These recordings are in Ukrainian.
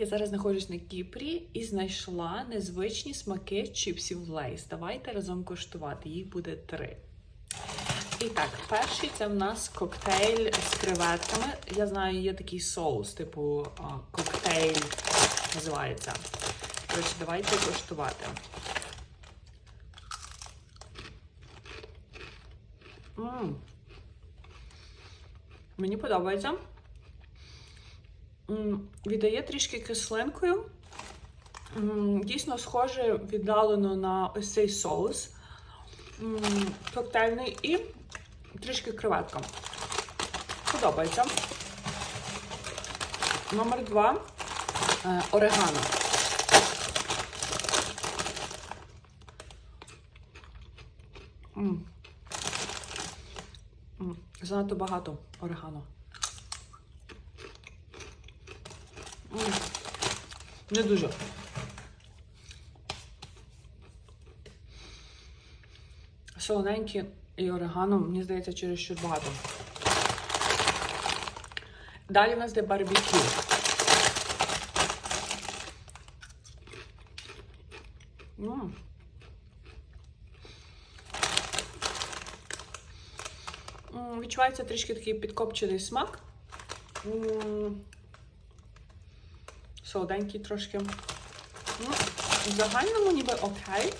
Я зараз знаходжусь на Кіпрі і знайшла незвичні смаки чіпсів Лейс. Давайте разом коштувати. Їх буде три. І так, перший це в нас коктейль з креветками. Я знаю, є такий соус, типу коктейль називається. Коротше, давайте коштувати. М. Мені подобається. Віддає трішки кислинкою. Дійсно схоже віддалено на ось цей соус коктейльний і трішки креветка. Подобається. Номер два е, орегано. Занадто багато орегано. М, Не дуже. Солоненькі і орегано, мені здається, через що багато. Далі у нас де барбекю. М, Відчувається трішки такий підкопчений смак. Солоденький трошки. Ну, в загальному ніби окей.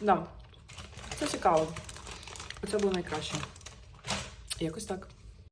Да. Це цікаво. Це було найкраще. Якось так.